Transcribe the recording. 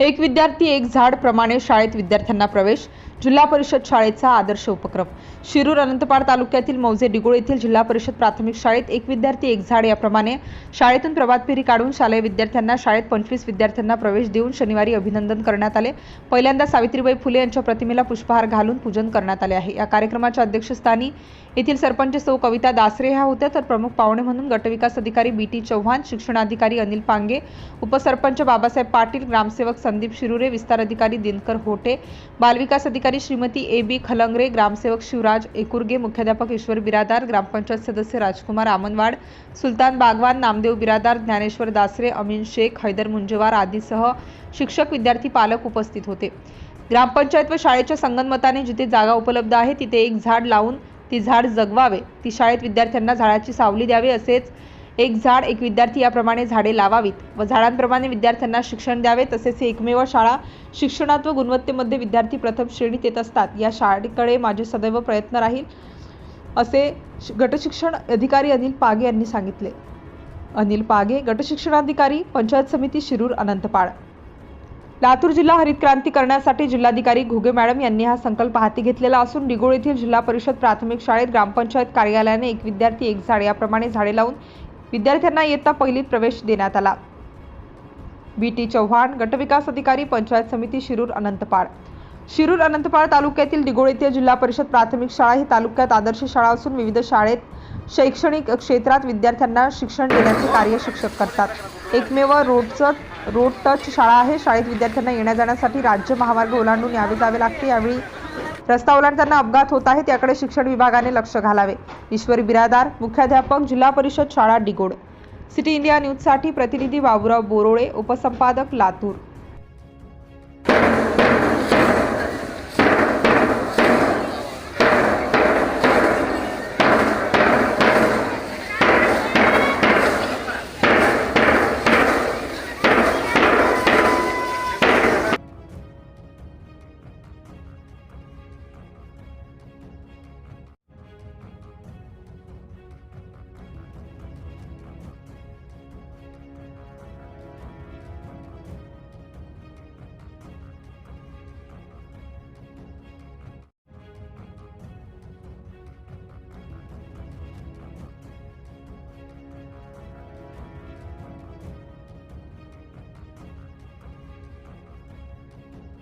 एक विद्यार्थी एक झाड प्रमाणे शाळेत विद्यार्थ्यांना प्रवेश जिल्हा परिषद शाळेचा आदर्श उपक्रम. शिरूर अनंतपाळ तालुक्यातील मौजे डिगोळ येथील जिल्हा परिषद प्राथमिक शाळेत एक विद्यार्थी एक झाड याप्रमाणे शाळेतून प्रभात फेरी काढून शालेय विद्यार्थ्यांना शाळेत पंचवीस विद्यार्थ्यांना प्रवेश देऊन शनिवारी अभिनंदन करण्यात आले. पहिल्यांदा सावित्रीबाई फुले यांच्या प्रतिमेला पुष्पहार घालून पूजन करण्यात आले आहे. या कार्यक्रमाच्या अध्यक्षस्थानी येथील सरपंच सौ कविता दासरे ह्या होत्या. तर प्रमुख पाहुणे म्हणून गटविकास अधिकारी बी टी चव्हाण शिक्षणाधिकारी अनिल पांगे उपसरपंच बाबासाहेब पाटील ग्रामसेवक संदीप शिरुरे विस्तार अधिकारी दिनकर होटे बालविकास अधिकारी श्रीमती ए बी खलंगरे ग्रामसेवक शिवराज एकुर्गे मुख्याध्यापक ईश्वर बिरादार ग्रामपंचायत सदस्य राजकुमार आमनवाड सुलतान बागवान नामदेव बिरादार ज्ञानेश्वर दासरे अमीन शेख हैदर मुंजेवार आदीसह शिक्षक विद्यार्थी पालक उपस्थित होते. ग्रामपंचायत व शाळेच्या संगनमताने जिथे जागा उपलब्ध आहे तिथे एक झाड लावून ती झाड जगवावे. ती शाळेत विद्यार्थ्यांना झाडाची सावली द्यावी असेच एक झाड एक विद्यार्थी याप्रमाणे झाडे लावावीत. व झाडांप्रमाणे विद्यार्थ्यांना शिक्षण द्यावे तसेच ही एकमेव शाळा शिक्षणात व गुणवत्तेमध्ये विद्यार्थी प्रथम श्रेणीत येत असतात. या शाळेकडे माझे सदैव प्रयत्न राहील असे श- गटशिक्षण अधिकारी अनिल पागे यांनी सांगितले. अनिल पागे गटशिक्षणाधिकारी पंचायत समिती शिरूर अनंतपाळ. लातूर जिल्हा हरित क्रांती करण्यासाठी जिल्हाधिकारी घुगे मॅडम यांनी हा संकल्प हाती घेतलेला असून डिगोळ येथील जिल्हा परिषद प्राथमिक शाळेत ग्रामपंचायत कार्यालयाने एक विद्यार्थी एक झाड याप्रमाणे झाडे लावून विद्यार्थ्यांना इयत्ता पहिलीत प्रवेश देण्यात आला. बी टी चव्हाण गटविकास अधिकारी पंचायत समिती शिरूर अनंतपाळ. शिरूर अनंतपाळ तालुक्यातील डिगोळ येथील जिल्हा परिषद प्राथमिक शाळा ही तालुक्यात आदर्श शाळा असून विविध शाळेत शैक्षणिक क्षेत्रात विद्यार्थ्यांना शिक्षण देण्याचे कार्य शिक्षक करतात. एकमेव रोडचं रोड टच शाळा आहे. शाळेत विद्यार्थ्यांना येण्या जाण्यासाठी राज्य महामार्ग ओलांडून यावे जावे लागते. यावेळी रस्ता ओलांडताना अपघात होत आहेत याकडे शिक्षण विभागाने लक्ष घालावे. ईश्वरी बिरादार मुख्याध्यापक जिल्हा परिषद शाळा डिगोड. सिटी इंडिया न्यूजसाठी प्रतिनिधी बाबुराव बोरोळे उपसंपादक लातूर.